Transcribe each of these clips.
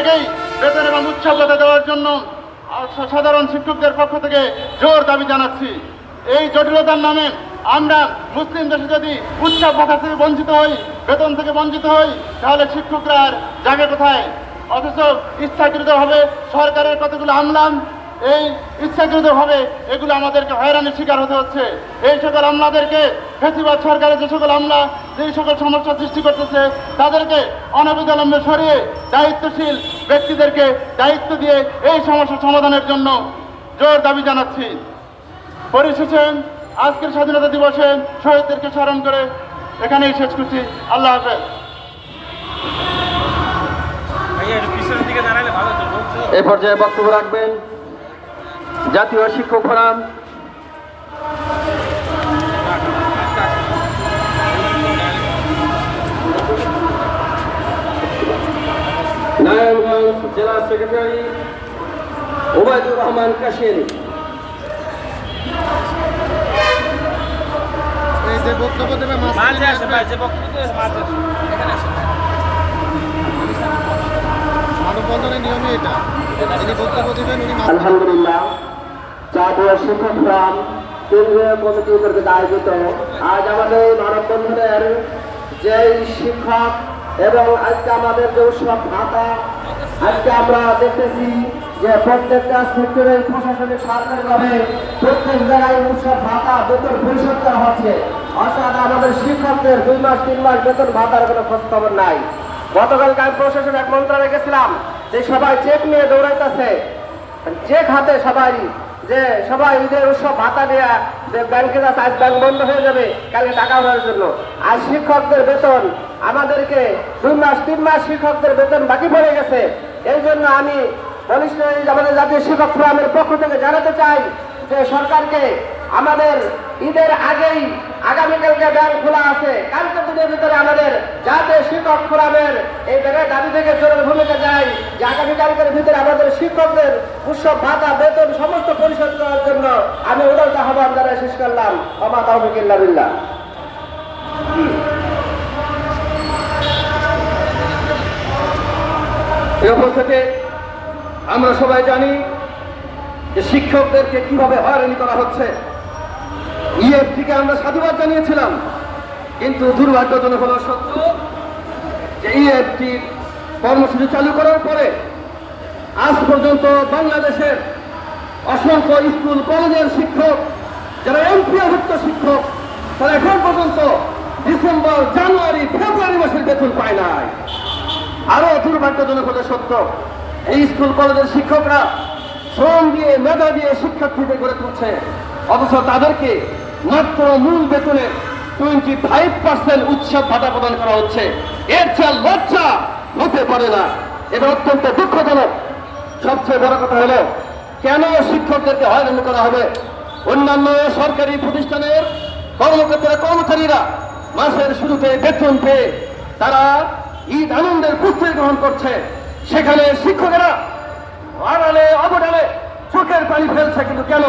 আগেই বেতন এবং উৎসব ভাতা দেওয়ার জন্য সাধারণ শিক্ষকদের পক্ষ থেকে জোর দাবি জানাচ্ছি। এই জটিলতার নামে আমরা মুসলিম দেশে যদি উৎসব ভাতা থেকে বঞ্চিত হই, বেতন থেকে বঞ্চিত হই, তাহলে শিক্ষকরা আর যাবে কোথায়? অথচ ইচ্ছাকৃতভাবে সরকারের কতগুলো আমলান এই ইচ্ছাকৃতভাবে এগুলো আমাদেরকে হয়রানির শিকার হতে হচ্ছে। এই সকল আমলাদেরকে ফেসিবাদ সরকারের যে সকল আমলা যেই সকল সমস্যা সৃষ্টি করতেছে তাদেরকে অনবিলম্বে সরিয়ে দায়িত্বশীল ব্যক্তিদেরকে দায়িত্ব দিয়ে এই সমস্যা সমাধানের জন্য জোর দাবি জানাচ্ছি। পরিশেষে আজকের স্বাধীনতা দিবসে শহীদদেরকে স্মরণ করে এখানেই শেষ করছি। আল্লাহ হাফেজ। এ পর্যায়ে বক্তব্য রাখবেন জাতীয় শিক্ষক ফোরাম। নারায়ণগঞ্জ জেলা সেক্রেটারি ওবায়দুর রহমান কাশিয়ানি এই যে বক্তব্য দেবে মাঝে আসে ভাই যে বক্তব্য মাঝে এখানে আসে মানববন্ধনের নিয়মই এটা। যিনি বক্তব্য দেবেন উনি আলহামদুলিল্লাহ। জাতীয় শিক্ষক ফোরাম কেন্দ্রীয় কমিটি কর্তৃক আয়োজিত। আজ আমাদের এই মানববন্ধনের যেই শিক্ষক এবং আজকে আমাদের যে উৎসব ভাতা, আজকে আমরা দেখতেছি যে প্রত্যেকটা সেক্টরের প্রশাসনিক সরকারিভাবে প্রত্যেক জায়গায় উৎসব ভাতা বেতন পরিশোধ করা হচ্ছে। অর্থাৎ আমাদের শিক্ষকদের দুই মাস, তিন মাস বেতন ভাতার কোনো খোঁজ খবর নাই। গতকালকে আমি প্রশাসন এক মন্ত্রণালয়ে গেছিলাম, যে সবাই চেক নিয়ে দৌড়াইতেছে। যে খাতে সবাই যে সবাই ঈদের উৎসব ভাতা দেওয়া যে ব্যাংকে যাচ্ছে আজ ব্যাংক বন্ধ হয়ে যাবে, কালকে টাকা ভরার জন্য। আর শিক্ষকদের বেতন, আমাদেরকে দুই মাস, তিন মাস শিক্ষকদের বেতন বাকি পড়ে গেছে। এই জন্য আমি আমাদের জাতীয় শিক্ষক ফোরামের পক্ষ থেকে জানাতে চাই যে সরকারকে আমাদের ঈদের আগেই আগামীকালকে ব্যাংক খোলা আছে। কালকে দিনের ভিতরে আমাদের জাতীয় শিক্ষক ফোরামের এই জায়গায় দাবি থেকে জোরের ভূমিকা যায় যে আগামীকালকের ভিতরে আমাদের শিক্ষকদের উৎসব, ভাতা, বেতন সমস্ত পরিশোধ করার জন্য আমি উদারত আহ্বান জানাই, শেষ করলাম। আমা তাহমিকিল্লা বিল্লাহ। এই উপস্থিতি আমরা সবাই জানি যে শিক্ষকদেরকে কীভাবে হয়রানি করা হচ্ছে। ইএফটিকে আমরা সাধুবাদ জানিয়েছিলাম, কিন্তু দুর্ভাগ্যজনক হলো সত্য যে ইএফটি কর্মসূচি চালু করার পরে আজ পর্যন্ত বাংলাদেশের অসংখ্য স্কুল, কলেজের শিক্ষক, যারা এমপিওভুক্ত শিক্ষক, তারা এখন পর্যন্ত ডিসেম্বর, জানুয়ারি, ফেব্রুয়ারি মাসের বেতন পায় নাই। আরও দুর্ভাগ্যজনক হলে সত্য, এই স্কুল, কলেজের শিক্ষকরা শ্রম দিয়ে, মেধা দিয়ে শিক্ষার্থীদের গড়ে তুলছে। অথচ তাদেরকে মাত্র মূল বেতনের টোয়েন্টি ফাইভ পার্সেন্ট উৎসব ভাতা প্রদান করা হচ্ছে। এর চেয়ে লজ্জা হতে পারে না। এটা অত্যন্ত দুঃখজনক। সবচেয়ে বড় কথা হলো, কেন শিক্ষকদেরকে হয়রানি করা হবে? অন্যান্য সরকারি প্রতিষ্ঠানের কর্মকর্তারা, কর্মচারীরা মাসের শুরুতে বেতন পেয়ে তারা ঈদ আনন্দের প্রস্তুতি গ্রহণ করছে। সেখানে শিক্ষকেরা আড়ালে অবডালে চোখের পানি ফেলছে। কিন্তু কেন?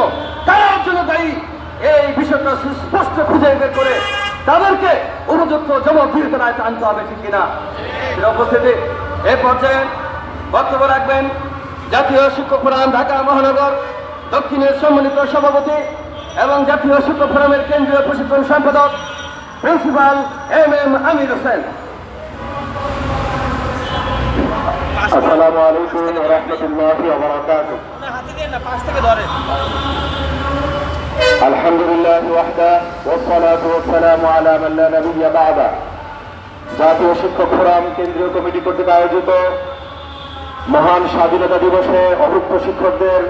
কার জন্য দায়ী। এই বিষয়টা সুস্পষ্ট খুঁজে বের করে তাদেরকে উপযুক্ত জবাবদিহিতার আয়তে আনতে হবে, ঠিক কিনা? উপস্থিতি এ পর্যায়ে বক্তব্য রাখবেন জাতীয় শিক্ষক ফোরাম, ঢাকা মহানগর, দক্ষিণের সম্মানিত সভাপতি এবং জাতীয় শিক্ষক ফোরামের কেন্দ্রীয় প্রশিক্ষণ সম্পাদক, principal M M Amir Hossain. আসসালামু আলাইকুম রহমতুল্লাহি ওয়া বারাকাতুহু না হাতে দিয়ে না পাশ থেকে ধরেন الحمد لله وحده والصلاة والسلام على من لا نبي بعده জাতীয় শিক্ষক ফোরাম কেন্দ্রীয় কমিটি কর্তৃক আয়োজিত মহান স্বাধীনতা দিবসে অভুক্ত শিক্ষকদের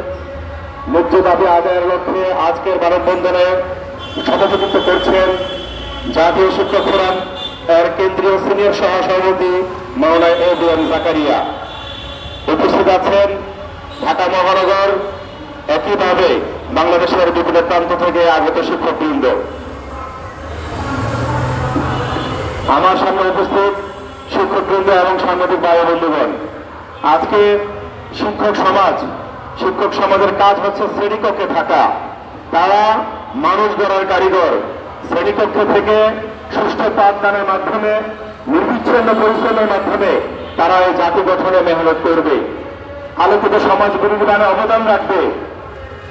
ন্যায্য দাবি আদায়ের লক্ষ্যে আজকের মানববন্ধনে সভাপতিত্ব করছেন জাতীয় শিক্ষক ফোরাম এর কেন্দ্রীয় সিনিয়র সহ সভাপতি মাওলা এ বি এম জাকারিয়া উপস্থিত আছেন ঢাকা মহানগর একইভাবে বাংলাদেশের বিভিন্ন প্রান্ত থেকে আগত শিক্ষকবৃন্দ। আমার সামনে উপস্থিত শিক্ষকবৃন্দ এবং সাংবাদিক ভাই বন্ধুগণ, আজকে শিক্ষক সমাজ, শিক্ষক সমাজের কাজ হচ্ছে শ্রেণীকক্ষে থাকা। তারা মানুষ গড়ার কারিগর। শ্রেণীকক্ষ থেকে সুষ্ঠু পাঠদানের মাধ্যমে, নির্বিচ্ছিন্ন পরিশ্রমের মাধ্যমে তারা এই জাতি গঠনে মেহনত করবে। আলোকিত সমাজ বিনির্মাণে অবদান রাখবে।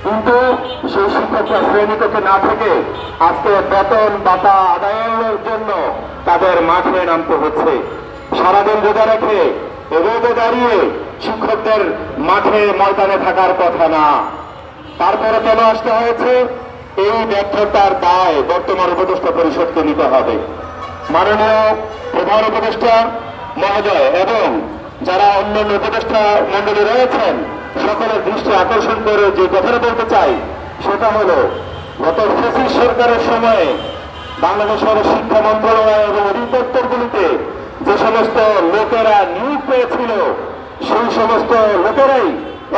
কিন্তু সেই শিক্ষকরা শ্রেণীকক্ষে না থেকে আজকে বেতন বাতা আদায়ের জন্য তাদের মাঠে নামতে হচ্ছে। সারাদিন রোজা রেখে রোদে দাঁড়িয়ে শিক্ষকদের মাঠে ময়দানে থাকার কথা না। তারপরে কেন আসতে হয়েছে, এই ব্যর্থতার দায় বর্তমান উপদেষ্টা পরিষদকে নিতে হবে। মাননীয় প্রধান উপদেষ্টা মহোদয় এবং যারা অন্যান্য উপদেষ্টা মন্ডলী রয়েছেন, সকলের দৃষ্টি আকর্ষণ করে যে কথাটা বলতে চাই, সেটা হলো, গত ফেসিস সরকারের সময়ে বাংলাদেশ বাংলাদেশের শিক্ষা মন্ত্রণালয় এবং অধিদপ্তরগুলিতে যে সমস্ত লোকেরা নিয়োগ পেয়েছিল, সেই সমস্ত লোকেরাই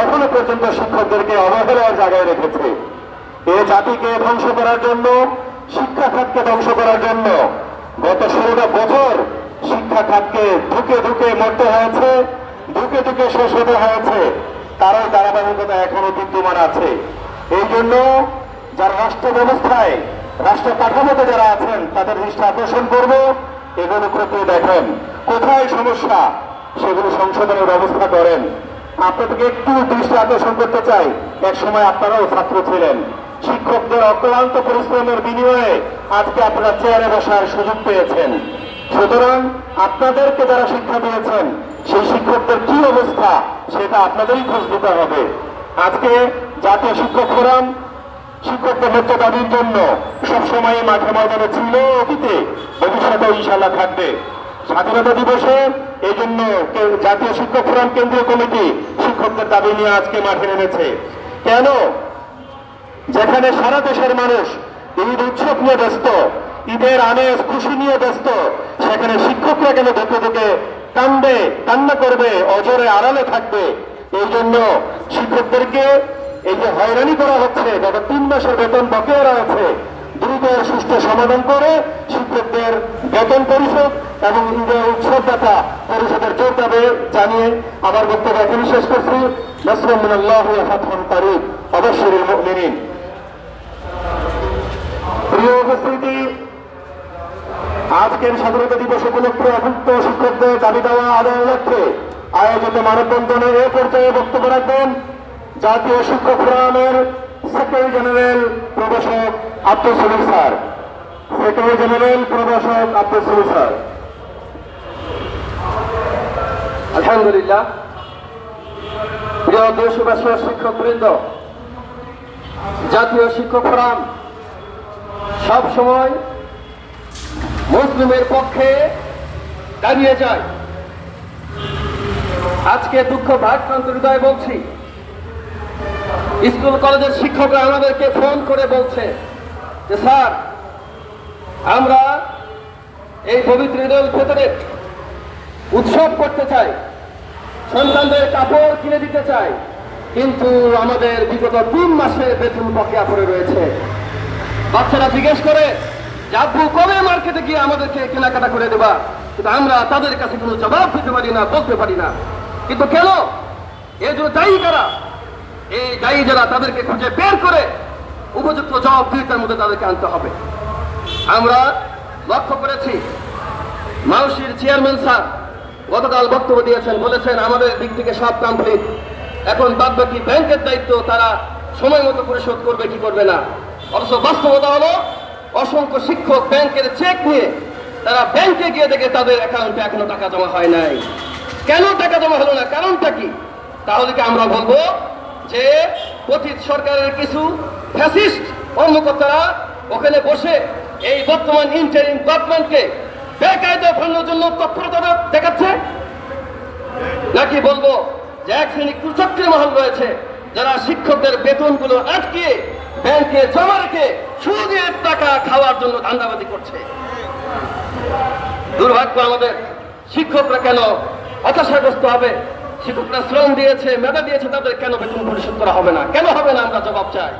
এখনও পর্যন্ত শিক্ষকদেরকে অবহেলার জায়গায় রেখেছে। এ জাতিকে ধ্বংস করার জন্য, শিক্ষা খাতকে ধ্বংস করার জন্য গত ষোলোটা বছর শিক্ষা খাতকে ধুকে ধুকে মরতে হয়েছে, ধুকে ধুকে শেষ হতে হয়েছে। তারও ধারাবাহিকতা এখনও বিদ্যমান আছে। এই জন্য যারা রাষ্ট্র ব্যবস্থায়, রাষ্ট্র কাঠামোতে যারা আছেন, তাদের দৃষ্টি আকর্ষণ করব, এগুলো খতিয়ে দেখেন। কোথায় সমস্যা? সেগুলো সংশোধনের ব্যবস্থা করেন। আপনাদেরকে একটু দৃষ্টি আকর্ষণ করতে চাই। এক সময় আপনারাও ছাত্র ছিলেন। শিক্ষকদের অক্লান্ত পরিশ্রমের বিনিময়ে আজকে আপনারা চেয়ারে বসার সুযোগ পেয়েছেন। সুতরাং আপনাদেরকে যারা শিক্ষা দিয়েছেন, সেই শিক্ষকদের কি অবস্থা সেটা আপনাদেরই খোঁজ নিতে হবে। আজকে জাতীয় শিক্ষক ফোরাম শিক্ষকদের হত্যা দাবির জন্য সবসময় মাঠে ময়দানে ছিল অতীতে। ভবিষ্যতে ইনশাল্লাহ থাকবে। স্বাধীনতা দিবসে এই জন্য জাতীয় শিক্ষক ফোরাম কেন্দ্রীয় কমিটি শিক্ষকদের দাবি নিয়ে আজকে মাঠে নেমেছে। কেন? যেখানে সারা দেশের মানুষ ঈদ উৎসব নিয়ে ব্যস্ত, ঈদের আমেজ খুশি নিয়ে ব্যস্ত সেখানে শিক্ষকরা কেন ধুকে ধুকে কান্দবে কান্না করবে অজরে আড়ালে থাকবে। এই জন্য শিক্ষকদেরকে এই যে হয়রানি করা হচ্ছে, গত তিন মাসের বেতন বকেয়া রয়েছে দ্রুত সুষ্ঠু সমাধান করে শিক্ষকদের বেতন পরিশোধ এবং উৎসব দাতা পরিষদের জোর দাবে জানিয়ে আমার বক্তব্য এখানে শেষ করছি। মিনাল্লাহ ওয়া অবশ্যই মুমিনিন। প্রিয় উপস্থিতি আজকের স্বাধীনতা দিবস উপলক্ষে অভুক্ত শিক্ষকদের দাবি দেওয়া আদায়ের লক্ষ্যে আয়োজিত মানববন্ধনে এ পর্যায়ে বক্তব্য রাখবেন জাতীয় শিক্ষক ফোরামের সেক্রেটারি জেনারেল প্রভাষক আব্দুল স্যার। সেক্রেটারি জেনারেল প্রভাষক আব্দুল সলিম স্যার। আলহামদুলিল্লাহ। প্রিয় দেশবাসী শিক্ষকবৃন্দ, জাতীয় শিক্ষক ফোরাম সব সময় মুসলিমের পক্ষে দাঁড়িয়ে যায়। আজকে দুঃখ ভারাক্রান্ত হৃদয় বলছি, স্কুল কলেজের শিক্ষকরা আমাদেরকে ফোন করে বলছে যে, স্যার, আমরা এই পবিত্র ঈদুল ফিতরের উৎসব করতে চাই। সন্তানদের কাপড় কিনে দিতে চাই। কিন্তু আমাদের বিগত তিন মাসে বেতন বকেয়া পড়ে রয়েছে। বাচ্চারা জিজ্ঞেস করে যে আব্বু কবে মার্কেটে গিয়ে আমাদেরকে কেনাকাটা করে দেবা? কিন্তু আমরা তাদের কাছে কোনো জবাব দিতে পারি না, বলতে পারি না। কিন্তু কেন? এর জন্য দায়ী কারা? এই দায়ী যারা তাদেরকে খুঁজে বের করে উপযুক্ত জবাবদিহিতার মধ্যে তাদেরকে আনতে হবে। আমরা লক্ষ্য করেছি মাউসির চেয়ারম্যান স্যার গতকাল বক্তব্য দিয়েছেন, বলেছেন, আমাদের দিক থেকে সব কমপ্লিট এখন বাদ বাকি ব্যাংকের দায়িত্ব তারা সময় মতো পরিশোধ করবে, কি করবে না? অথচ বাস্তবতা হলো অসংখ্য শিক্ষক ব্যাংকের চেক নিয়ে তারা ব্যাংকে গিয়ে দেখে তাদের অ্যাকাউন্টে এখনও টাকা জমা হয় নাই। কেন টাকা জমা হলো না? কারণটা কি? তাহলে কি আমরা বলব যে পতিত সরকারের কিছু ফ্যাসিস্ট কর্মকর্তারা ওখানে বসে এই বর্তমান ইন্টারিম গভর্নমেন্টকে বেকায়দা ফেলানোর জন্য তৎপরতা দেখাচ্ছে? নাকি বলব যে এক শ্রেণি কুচক্রী মহল রয়েছে যারা শিক্ষকদের বেতনগুলো আটকিয়ে ব্যাংকে জমা রেখে সুদের টাকা খাওয়ার জন্য ধান্দাবাজি করছে। দুর্ভাগ্য আমাদের শিক্ষকরা কেন হতাশাগ্রস্ত হবে? শিক্ষকরা শ্রম দিয়েছে, মেধা দিয়েছে, তাদের কেন বেতন পরিশোধ করা হবে না? কেন হবে না আমরা জবাব চাই?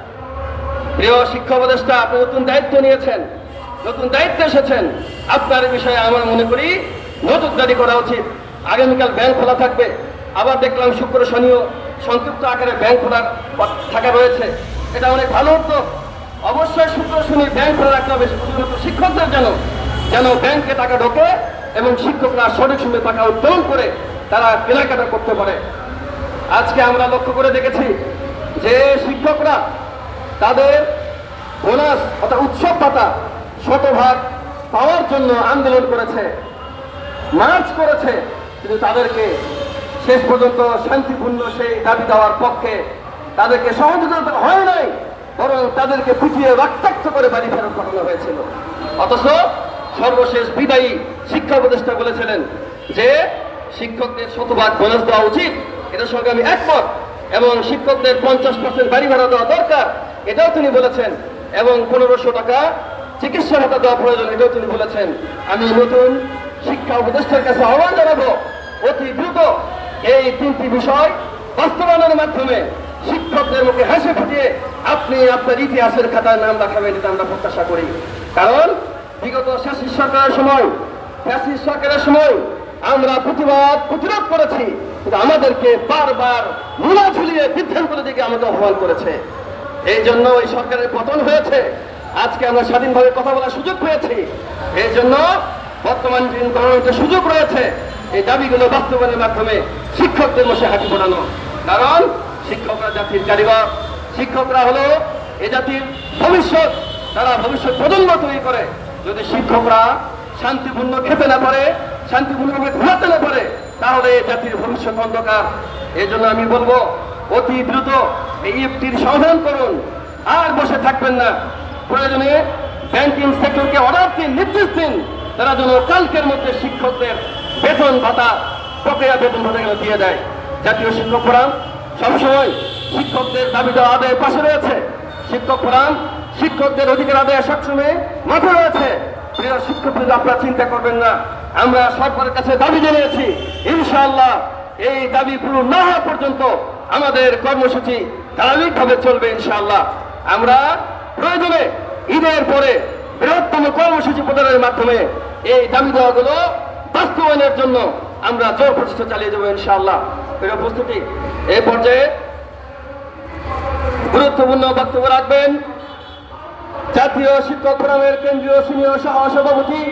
প্রিয় শিক্ষা উপদেষ্টা, আপনি নতুন দায়িত্ব নিয়েছেন। নতুন দায়িত্ব এসেছেন। আপনার বিষয়ে আমার মনে করি নজরদারি করা উচিত। আগামীকাল ব্যাংক খোলা থাকবে। আবার দেখলাম শুক্র শনিও সংক্ষিপ্ত আকারে ব্যাংক খোলার থাকা রয়েছে। এটা অনেক ভালো উদ্যোগ অবশ্যই শুক্র শনি ব্যাংক খোলা রাখতে হবে, শুধুমাত্র শিক্ষকদের যেন যেন ব্যাংকে টাকা ঢোকে এবং শিক্ষকরা সঠিক সময়ে টাকা উত্তোলন করে তারা কেনাকাটা করতে পারে। আজকে আমরা লক্ষ্য করে দেখেছি যে শিক্ষকরা তাদের বোনাস অর্থাৎ উৎসব পাতা শতভাগ পাওয়ার জন্য আন্দোলন করেছে মার্চ করেছে। কিন্তু তাদেরকে শেষ পর্যন্ত শান্তিপূর্ণ সেই দাবি দেওয়ার পক্ষে তাদেরকে সহযোগিতা হয় নাই, বরং তাদেরকে পিটিয়ে রক্তাক্ত করে বাড়ি ফেরত পাঠানো হয়েছিল। অথচ সর্বশেষ বিদায়ী শিক্ষা উপদেষ্টা বলেছিলেন যে, শিক্ষকদের শতভাগ বোনাস দেওয়া উচিত এটার সঙ্গে আমি একমত, এবং শিক্ষকদের পঞ্চাশ পার্সেন্ট বাড়ি ভাড়া দেওয়া দরকার, এটাও তিনি বলেছেন, এবং পনেরোশো টাকা চিকিৎসা ভাতা দেওয়া প্রয়োজন, এটাও তিনি বলেছেন। আমি নতুন শিক্ষা উপদেষ্টার কাছে আহ্বান জানাব, অতি দ্রুত এই তিনটি বিষয় বাস্তবায়নের মাধ্যমে শিক্ষকদের মুখে হাসি ফুটিয়ে আপনি আপনার ইতিহাসের খাতায় নাম রাখাবেন এটা আমরা প্রত্যাশা করি। কারণ বিগত শাসিত সরকারের সময় ফ্যাসিস সরকারের সময় আমরা প্রতিবাদ, প্রতিরোধ করেছি, কিন্তু আমাদেরকে বারবার মূলা ঝুলিয়ে বিভ্রান্ত দিকে আমাকে অপমান করেছে। এই জন্য এই সরকারের পতন হয়েছে। আজকে আমরা স্বাধীনভাবে কথা বলার সুযোগ পেয়েছি। এই জন্য বর্তমান গভর্নমেন্টের সুযোগ রয়েছে, এই দাবিগুলো বাস্তবায়নের মাধ্যমে শিক্ষকদের মশে হাঁটি পড়ানো কারণ শিক্ষকরা জাতির কারিগর, শিক্ষকরা হলো এ জাতির ভবিষ্যৎ। তারা ভবিষ্যৎ প্রজন্ম তৈরি করে। যদি শিক্ষকরা শান্তিপূর্ণ খেতে না পারে, শান্তিপূর্ণভাবে ঘুমাতে না পারে, তাহলে এ জাতির ভবিষ্যৎ অন্ধকার। এই জন্য আমি বলব, অতি দ্রুত এই ইফটির সমাধান করুন। আর বসে থাকবেন না। প্রয়োজনে ব্যাংকিং সেক্টরকে অর্ডার দিন, নির্দেশ দিন। তারা যেন কালকের মধ্যে শিক্ষকদের বেতন ভাতা, প্রক্রিয়া বেতন ভাতাগুলো দিয়ে দেয়। জাতীয় শিক্ষক ফোরাম সবসময় শিক্ষকদের দাবি দেওয়া আদায়ের পাশে রয়েছে। শিক্ষক ফোরাম শিক্ষকদের অধিকার আদায় সবসময় মাঠে রয়েছে। প্রিয় শিক্ষকদের আপনারা চিন্তা করবেন না, আমরা সরকারের কাছে দাবি জানিয়েছি। ইনশাআল্লাহ, এই দাবি পূরণ না হওয়া পর্যন্ত আমাদের কর্মসূচি ধারাবাহিকভাবে চলবে ইনশাআল্লাহ। আমরা প্রয়োজনে ঈদের পরে বৃহত্তম কর্মসূচি প্রদানের মাধ্যমে এই দাবি দেওয়াগুলো বাস্তবায়নের জন্য আমরা জোর প্রচেষ্টা চালিয়ে যাব ইনশাআল্লাহ। প্রিয় উপস্থিতি এই পর্যায়ে গুরুত্বপূর্ণ বক্তব্য রাখবেন জাতীয় শিক্ষক ফোরামের কেন্দ্রীয় সিনিয়র সহ সভাপতি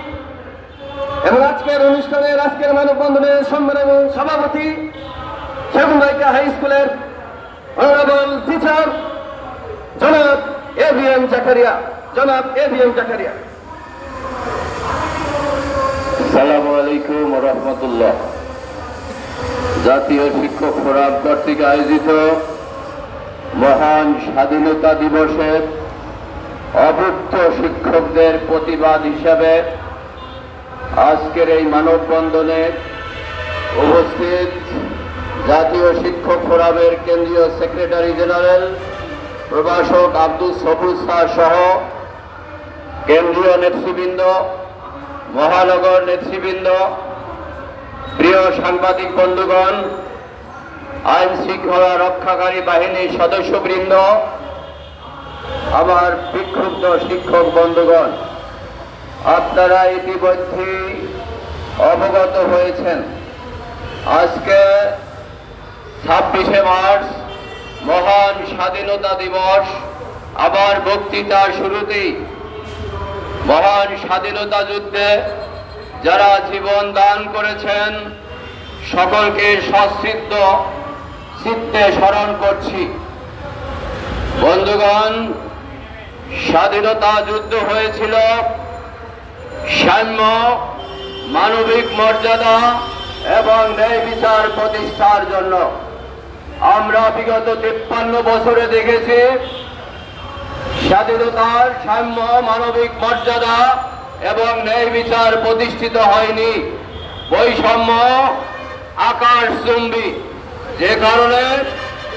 এবং আজকের অনুষ্ঠানের আজকের মানববন্ধনের সম্মেলনে সভাপতি সেগুনবাইকা হাই স্কুলের অনারেবল টিচার জনাব এ ভি এম জাকারিয়া, জনাব এ ভি এম জাকারিয়া। সালামু আলাইকুম রহমতুল্লাহ। জাতীয় শিক্ষক ফোরাম কর্তৃক আয়োজিত মহান স্বাধীনতা দিবসের অভুক্ত শিক্ষকদের প্রতিবাদ হিসাবে আজকের এই মানববন্ধনে উপস্থিত জাতীয় শিক্ষক ফোরামের কেন্দ্রীয় সেক্রেটারি জেনারেল প্রভাষক আব্দুল সবুজ শাহ সহ কেন্দ্রীয় নেতৃবৃন্দ, মহানগর নেতৃবৃন্দ প্রিয় সাংবাদিক বন্ধুগণ, আইন শৃঙ্খলা রক্ষাকারী বাহিনীর সদস্যবৃন্দ, আমার বিক্ষুব্ধ শিক্ষক বন্ধুগণ, আপনারা ইতিমধ্যে অবগত হয়েছেন। আজকে ছাব্বিশে মার্চ, মহান স্বাধীনতা দিবস, আবার বক্তৃতার শুরুতেই মহান স্বাধীনতা যুদ্ধে যারা জীবন দান করেছেন, সকলকে সশ্রিদ্ধ চিত্তে স্মরণ করছি। বন্ধুগণ, স্বাধীনতা যুদ্ধ হয়েছিল। সাম্য, মানবিক মর্যাদা এবং ন্যায় বিচার প্রতিষ্ঠার জন্য। আমরা বিগত তিপ্পান্ন বছরে দেখেছি, স্বাধীনতার সাম্য, মানবিক মর্যাদা এবং ন্যায় বিচার প্রতিষ্ঠিত হয়নি। বৈষম্য আকাশ চুম্বি যে কারণে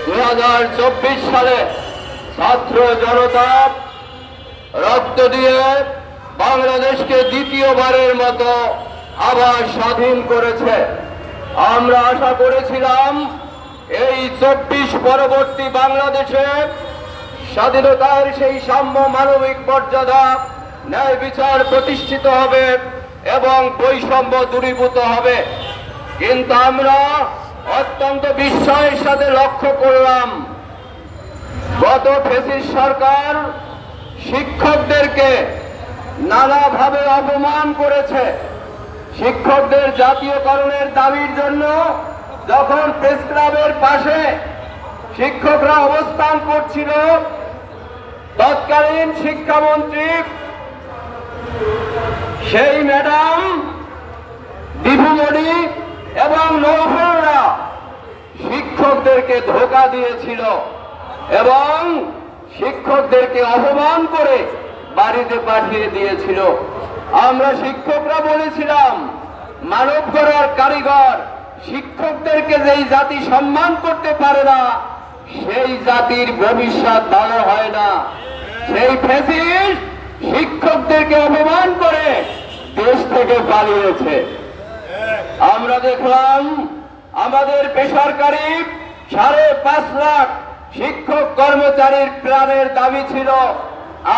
দু হাজার চব্বিশ সালে ছাত্র জনতা রক্ত দিয়ে বাংলাদেশকে দ্বিতীয়বারের মতো আবার স্বাধীন করেছে। আমরা আশা করেছিলাম এই চব্বিশ পরবর্তী বাংলাদেশে স্বাধীনতার সেই সাম্য মানবিক মর্যাদা ন্যায় বিচার প্রতিষ্ঠিত হবে এবং বৈষম্য দূরীভূত হবে। কিন্তু আমরা অত্যন্ত বিস্ময়ের সাথে লক্ষ্য করলাম, গত ফেসিস সরকার শিক্ষকদেরকে নানাভাবে অপমান করেছে। শিক্ষকদের জাতীয়করণের দাবির জন্য যখন প্রেস ক্লাবের পাশে শিক্ষকরা অবস্থান করছিল, তৎকালীন শিক্ষামন্ত্রী সেই ম্যাডাম দীপুমণি এবং নৌফলরা শিক্ষকদেরকে ধোকা দিয়েছিল এবং শিক্ষকদেরকে অপমান করে বাড়িতে পাঠিয়ে দিয়েছিল। আমরা শিক্ষকরা বলেছিলাম, মানব গড়ার কারিগর শিক্ষকদেরকে যেই জাতি সম্মান করতে পারে না, সেই জাতির ভবিষ্যৎ ভালো হয় না। সেই ফেসিস শিক্ষকদেরকে অপমান করে দেশ থেকে পালিয়েছে। আমরা দেখলাম, আমাদের বেসরকারি সাড়ে পাঁচ লাখ শিক্ষক কর্মচারীর প্রাণের দাবি ছিল,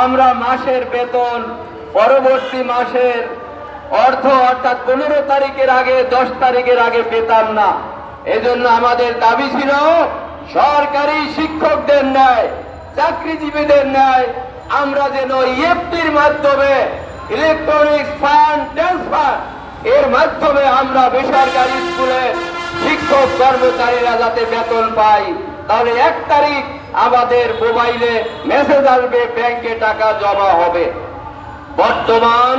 আমরা মাসের বেতন, পরবর্তী মাসের অর্থ অর্থাৎ পনেরো তারিখের আগে, দশ তারিখের আগে পেতাম না। এজন্য আমাদের দাবি ছিল, সরকারি শিক্ষকদের ন্যায়, চাকরিজীবীদের ন্যায় আমরা যেন ইএফটির মাধ্যমে ইলেকট্রনিক ফান্ড ট্রান্সফার এর মাধ্যমে আমরা বেসরকারি স্কুলে শিক্ষক কর্মচারীরা যাতে বেতন পাই তাহলে এক তারিখ আমাদের মোবাইলে মেসেজ আসবে ব্যাংকে টাকা জমা হবে। বর্তমান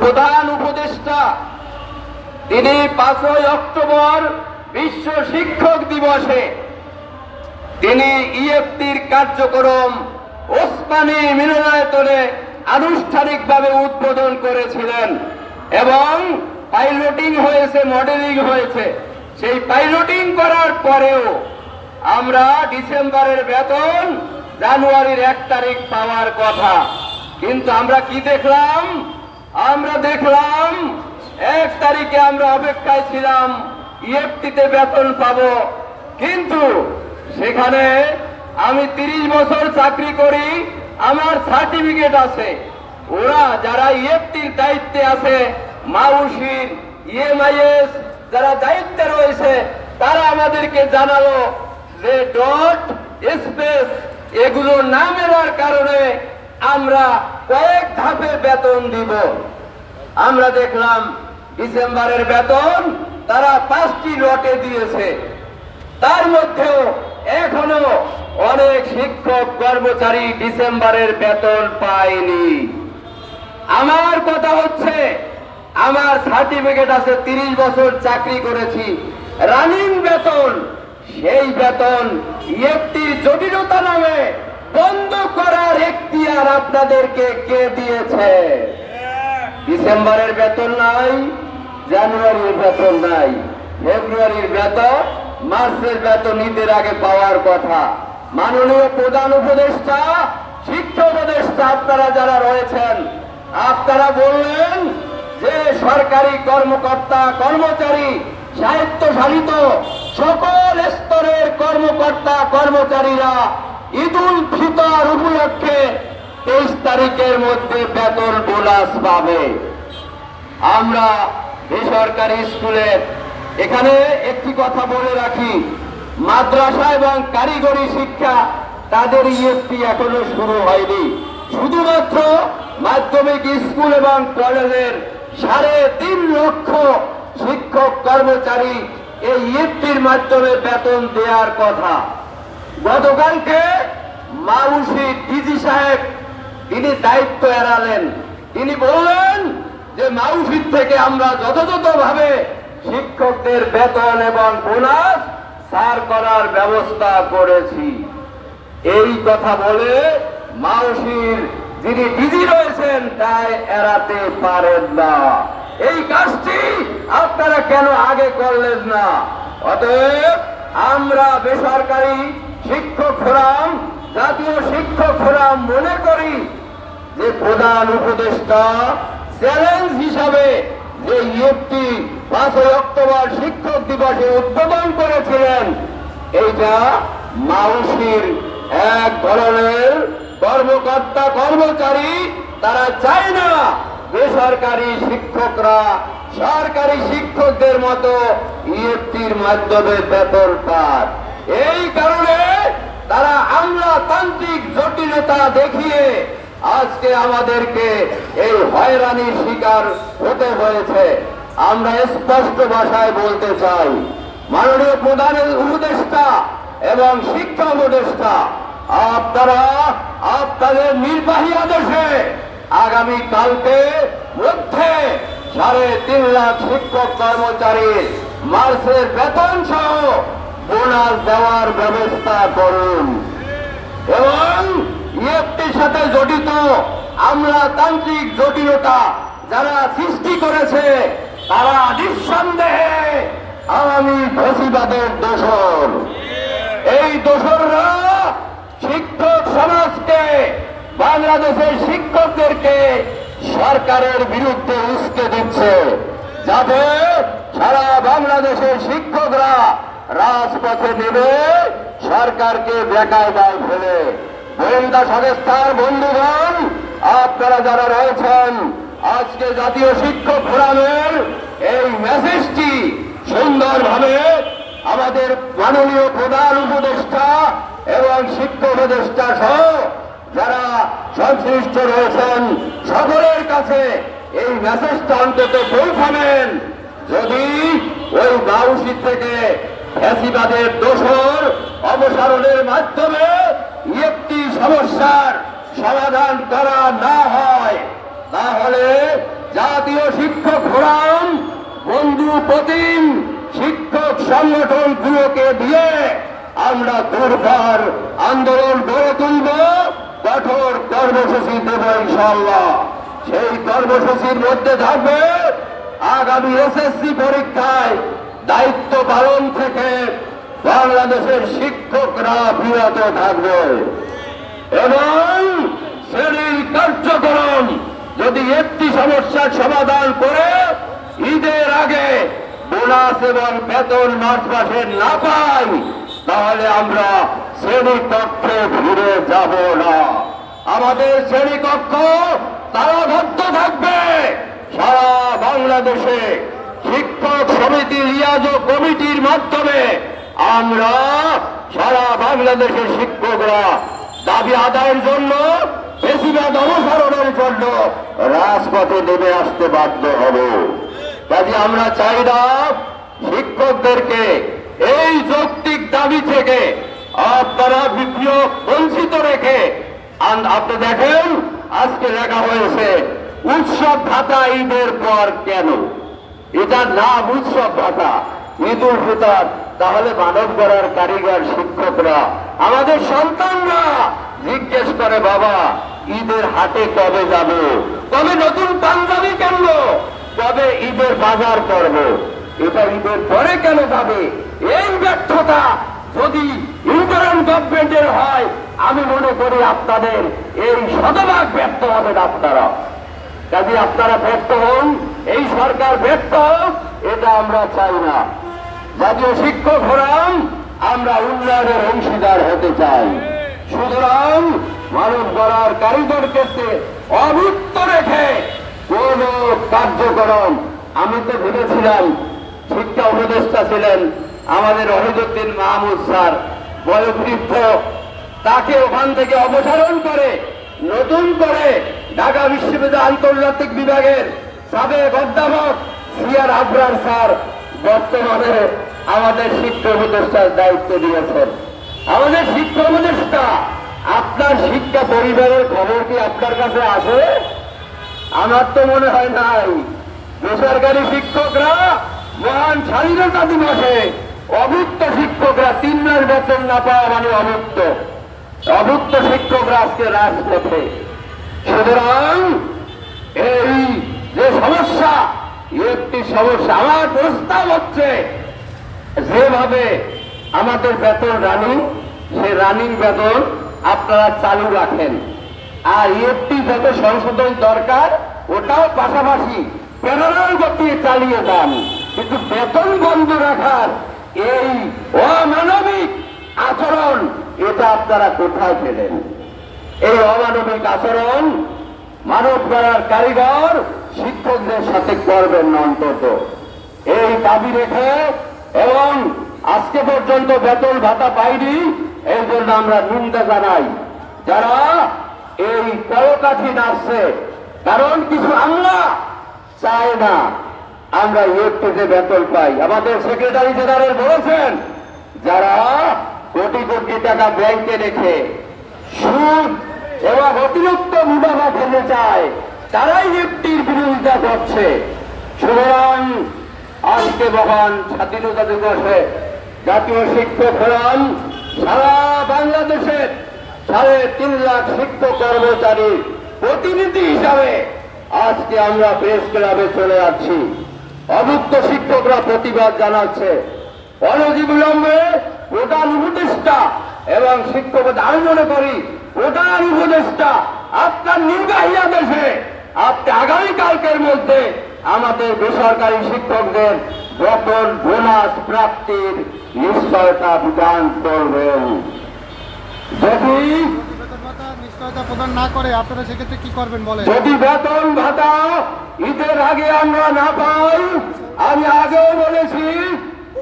প্রধান উপদেষ্টা, তিনি পাঁচই অক্টোবর বিশ্ব শিক্ষক দিবসে তিনি ইএফটির কার্যক্রম ওসমানী মিলনায়তনে আনুষ্ঠানিকভাবে উদ্বোধন করেছিলেন এবং পাইলটিং হয়েছে, মডেলিং হয়েছে। সেই পাইলটিং করার পরেও আমরা ডিসেম্বরের বেতন জানুয়ারির এক তারিখ পাওয়ার কথা। কিন্তু আমরা কি দেখলাম? আমরা দেখলাম এক তারিখে আমরা অপেক্ষায় ছিলাম, ইএফটিতে বেতন পাবো। কিন্তু সেখানে আমি তিরিশ বছর চাকরি করি, আমার সার্টিফিকেট আছে। ওরা যারা ইএফটির দায়িত্বে আছে, মাউসির ইএমআইএস যারা দায়িত্বে রয়েছে, তারা আমাদেরকে জানালো যে ডট স্পেস এগুলো না মেলার কারণে আমরা কয়েক ধাপে বেতন দিব। আমরা দেখলাম ডিসেম্বরের বেতন তারা পাঁচটি লটে দিয়েছে। তার মধ্যেও এখনও অনেক শিক্ষক কর্মচারী ডিসেম্বরের বেতন পায়নি। আমার কথা হচ্ছে, আমার সার্টিফিকেট আছে তিরিশ বছর চাকরি করেছি। রানিং বেতন, সেই বেতন ইএফটির জটিলতা নামে বন্ধ করার এখতিয়ার আপনাদেরকে কে দিয়েছে? ডিসেম্বরের বেতন নাই, জানুয়ারির বেতন নাই। ফেব্রুয়ারির বেতন, মার্চের বেতন ঈদের আগে পাওয়ার কথা। মাননীয় প্রধান উপদেষ্টা, শিক্ষা উপদেষ্টা, আপনারা যারা রয়েছেন, আপনারা বললেন যে সরকারি কর্মকর্তা, কর্মচারী সাহিত্যশালিত সকল স্তরের কর্মকর্তা, কর্মচারীরা ঈদুল ফিতর উপলক্ষে তেইশ তারিখের মধ্যে বেতন বোনাস পাবে। আমরা বেসরকারি স্কুলের এখানে একটি কথা বলে রাখি। মাদ্রাসা এবং কারিগরি শিক্ষা তাদের ইএফটি এখনও শুরু হয়নি। শুধুমাত্র মাধ্যমিক স্কুল এবং কলেজের সাড়ে তিন লক্ষ শিক্ষক কর্মচারী এই ইএফটির মাধ্যমে বেতন দেওয়ার কথা। গতকালকে মাউসি ডিজি সাহেব তিনি দায়িত্ব এড়ালেন। তিনি বললেন যে মাউসির থেকে আমরা যথাযথভাবে শিক্ষকদের বেতন এবং বোনাস ছাড় করার ব্যবস্থা করেছি। এই কথা বলে মাউসির যিনি ডিজি রয়েছেন, তাই এড়াতে পারেন না। এই কাজটি আপনারা কেন আগে করলেন না? অতএব আমরা বেসরকারি শিক্ষক ফোরাম, জাতীয় শিক্ষক ফোরাম মনে করি যে প্রধান উপদেষ্টা চ্যালেঞ্জ হিসাবে যে ইএফটি পাঁচই অক্টোবর শিক্ষক দিবসে উদ্বোধন করেছিলেন এইটা মানুষের এক ধরনের কর্মকর্তা কর্মচারী, তারা চায় না বেসরকারি শিক্ষকরা সরকারি শিক্ষকদের মতো ইএফটির মাধ্যমে বেতন পায়। এই কারণে তারা আমলাতান্ত্রিক জটিলতা দেখিয়ে আজকে আমাদেরকে এই হয়রানির শিকার হতে হয়েছে। আমরা স্পষ্ট ভাষায় বলতে চাই। মাননীয় প্রধান উপদেষ্টা এবং শিক্ষা উপদেষ্টা, আপনারা আপনাদের নির্বাহী আদেশে আগামী কালকে মধ্যে সাড়ে তিন লাখ শিক্ষক কর্মচারীর মার্চের বেতন সহ বোনাস দেওয়ার ব্যবস্থা করুন। এবং ইএফটির সাথে জড়িত আমলাতান্ত্রিক জটিলতা যারা সৃষ্টি করেছে তারা নিঃসন্দেহে আওয়ামী ফেসিবাদের দোষর। এই দোসররা শিক্ষক সমাজকে, বাংলাদেশের শিক্ষকদেরকে সরকারের বিরুদ্ধে উস্কে দিচ্ছে যাতে সারা বাংলাদেশের শিক্ষকরা রাজপথে নেমে সরকারকে বেকায়দায় ফেলে। গোয়েন্দা সংস্থার বন্ধুগণ, আপনারা যারা রয়েছেন আজকে জাতীয় শিক্ষক ফোরামের এই মেসেজটি সুন্দরভাবে আমাদের মাননীয় প্রধান উপদেষ্টা এবং শিক্ষক উপদেষ্টা সহ যারা সংশ্লিষ্ট রয়েছেন, সকলের কাছে এই মেসেজটা অন্তত পৌঁছাবেন। যদি ওই বাউসি থেকে ফ্যাসিবাদের দোষর অপসারণের মাধ্যমে একটি সমস্যার সমাধান করা না হয় তাহলে জাতীয় শিক্ষক ফোরাম বন্ধু প্রতিম শিক্ষক সংগঠনগুলোকে দিয়ে আমরা দুর্বার আন্দোলন গড়ে তুলব। কঠোর কর্মসূচি দেব ইনশাল্লাহ সেই কর্মসূচির মধ্যে থাকবে আগামী এসএসসি পরীক্ষায় দায়িত্ব পালন থেকে বাংলাদেশের শিক্ষকরা বিরত থাকবে। এবং শ্রেণির কার্যক্রম যদি একটি সমস্যার সমাধান করে, ঈদের আগে বোনাস এবং বেতন মাস মাসে না পাই, তাহলে আমরা শ্রেণি ঘুরে যাব না। আমাদের শ্রেণি কক্ষ তারাবদ্ধ থাকবে। সারা বাংলাদেশে শিক্ষক সমিতি রিয়াজ কমিটির মাধ্যমে আমরা সারা বাংলাদেশের শিক্ষকরা দাবি আদায়ের জন্য বেশিরভাগ অনুসরণের জন্য রাজপথে নেমে আসতে বাধ্য হব। কাজে আমরা চাই না শিক্ষকদেরকে এই যৌক্তিক দাবি থেকে আপনারা বিপ্লব বঞ্চিত রেখে। আপনি দেখেন, আজকে লেখা হয়েছে, উৎসব ভাতা ঈদের পর কেন? এটার নাম উৎসব ভাতা, ঈদ উল ফিতর, তাহলে মানব গড়ার কারিগর শিক্ষকরা, আমাদের সন্তানরা জিজ্ঞেস করে, বাবা ঈদের হাটে কবে যাবে? কবে নতুন পাঞ্জাবি কিনবো। কবে ঈদের বাজার করব? এটা ঈদের পরে কেন যাবে? এই ব্যর্থতা যদি ইন্টারিম গভর্নমেন্টের হয় আমি মনে করি আপনাদের এই শতভাগ ব্যর্থ হবেন আপনারা। কাজে আপনারা ব্যর্থ হন এই সরকার ব্যর্থ হোক, এটা আমরা চাই না। জাতীয় শিক্ষক ফোরাম আমরা উন্নয়নের অংশীদার হতে চাই। সুতরাং মানব গড়ার কারিগর ক্ষেত্রে অভুক্ত রেখে কোন কার্যক্রম, আমি তো ভেবেছিলাম শিক্ষা উপদেষ্টা ছিলেন আমাদের অহিদুদ্দিন মাহমুদ স্যার, বয়োবৃদ্ধ, তাকে ওখান থেকে অপসারণ করে, নতুন করে ঢাকা বিশ্ববিদ্যালয় আন্তর্জাতিক বিভাগের সাবেক অধ্যাপক সিআর আবরার স্যার বর্তমানে আমাদের শিক্ষা উপদেষ্টার দায়িত্ব দিয়েছেন। আমাদের শিক্ষা উপদেষ্টা আপনার শিক্ষা পরিবারের খবর কি আপনার কাছে আছে? আমার তো মনে হয় নাই। বেসরকারি শিক্ষকরা মহান স্বাধীনতা দিবসে অভুক্ত শিক্ষকরা তিন মাস বেতন না পাওয়া মানে অভুক্ত। অভুক্ত শিক্ষকরা আজকে রাজপথে। সুতরাং এই যে সমস্যা একটি সমস্যা, আমার প্রস্তাব হচ্ছে, যেভাবে আমাদের বেতন রানিং, সে রানিং বেতন আপনারা চালু রাখেন। আর ইএফটি যত সংশোধন দরকার, ওটাও পাশাপাশি প্যারাল গতি চালিয়ে যান। কিন্তু বেতন বন্ধ রাখার এই অমানবিক আচরণ, এটা আপনারা কোথায় পেলেন? এই অমানবিক আচরণ মানব করার কারিগর শিক্ষকদের সাথে করবেন না অন্তত। এই দাবি রেখে এবং আজকে পর্যন্ত বেতন ভাতা পাইনি এই জন্য আমরা নিন্দা জানাই। যারা এই কলকাঠি নাচছে, কারণ কিছু আমরা চায় না। আমরা ইউটিতে বেতন পাই। আমাদের সেক্রেটারি জেনারেল বলেছেন, যারা কোটি কোটি টাকা ব্যাংকে রেখে সুদ এবং অতিরিক্ত মুনাফা ফেলে চায়, তারাই নিফটির বিরোধিতা করছে। সুতরাং আজকে মহান স্বাধীনতা দিবসে জাতীয় শিক্ষক ফোরাম সারা বাংলাদেশের সাড়ে তিন লাখ শিক্ষক কর্মচারী প্রতিনিধি হিসাবে আজকে আমরা প্রেস ক্লাবে চলে যাচ্ছি। অভুক্ত শিক্ষকরা প্রতিবাদ জানাচ্ছে। অনতিবিলম্বে প্রধান উপদেষ্টা এবং শিক্ষক আমি মনে করি। প্রধান উপদেষ্টা, আপনার নির্বাহী আদেশে আপনি আগামীকালকের মধ্যে আমাদের বেসরকারি শিক্ষকদের বেতন, বোনাস, প্রাপ্তির নিশ্চয়তা বিধান করবেন। যদি নিশ্চয়তা প্রদান না করে আপনারা সেক্ষেত্রে কি করবেন বলেন? যদি বেতন ভাতা ঈদের আগে আমরা না পাই আমি আগেও বলেছি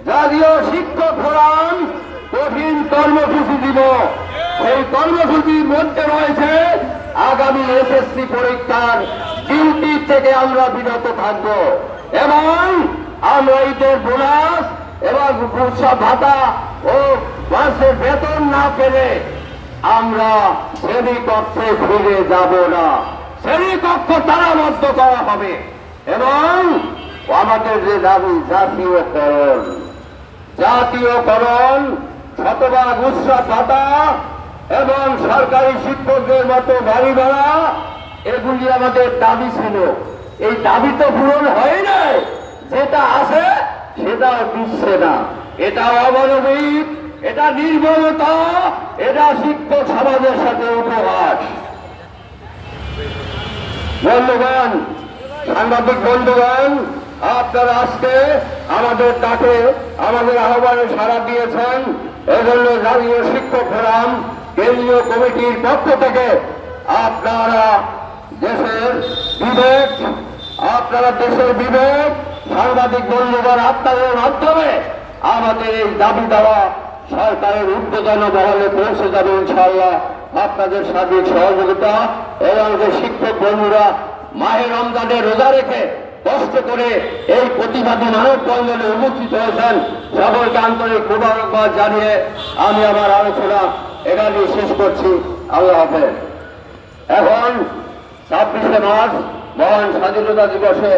জাতীয় শিক্ষক ফোরাম কঠিন কর্মসূচি দিব। সেই কর্মসূচির মধ্যে রয়েছে আগামী এসএসসি পরীক্ষার ডিউটি থেকে আমরা বিরত থাকব। এবং আমরা ঈদের বোনাস এবং উৎসব ভাতা ও মাসের বেতন না পেলে আমরা শ্রেণীকক্ষে ফিরে যাব না। শ্রেণীকক্ষ তারাবদ্ধ করা হবে। এবং আমাদের যে দাবি, জাতীয়করণ। জাতীয়করণ, শতভাগ উৎসব ভাতা এবং সরকারি শিক্ষকদের মতো বাড়ি ভাড়া, এগুলি আমাদের দাবি ছিল। এই দাবি তো পূরণ হয় নাই। যেটা আছে সেটাও দিচ্ছে না। এটা অমানবিক এটা নির্মলতা এটা শিক্ষক সমাজের সাথে উপহাস। বন্ধুগণ, সাংবাদিক বন্ধুগণ, আপনারা আজকে আমাদের ডাকে আমাদের আহ্বানে সাড়া দিয়েছেন। এজন্য জাতীয় শিক্ষক ফোরাম, কেন্দ্রীয় কমিটির পক্ষ থেকে আপনারা দেশের বিবেক, আপনারা দেশের বিবেক সাংবাদিক বন্ধুগণ, আপনাদের মাধ্যমে আমাদের এই দাবি দেওয়া সরকারের উদ্বোধন মহলে পৌঁছে যাবে ইনশাআল্লাহ। আপনাদের সার্বিক সহযোগিতা এবং যে শিক্ষক বন্ধুরা মাহে রমজানে রোজা রেখে কষ্ট করে এই প্রতিবাদী মানব বন্ধনে উপস্থিত হয়েছেন, সকলকে আন্তরিক মুবারকবাদ জানিয়ে আমি আমার আলোচনা এখানে শেষ করছি। আল্লাহ হাফেজ। এখন ছাব্বিশে মার্চ মহান স্বাধীনতা দিবসে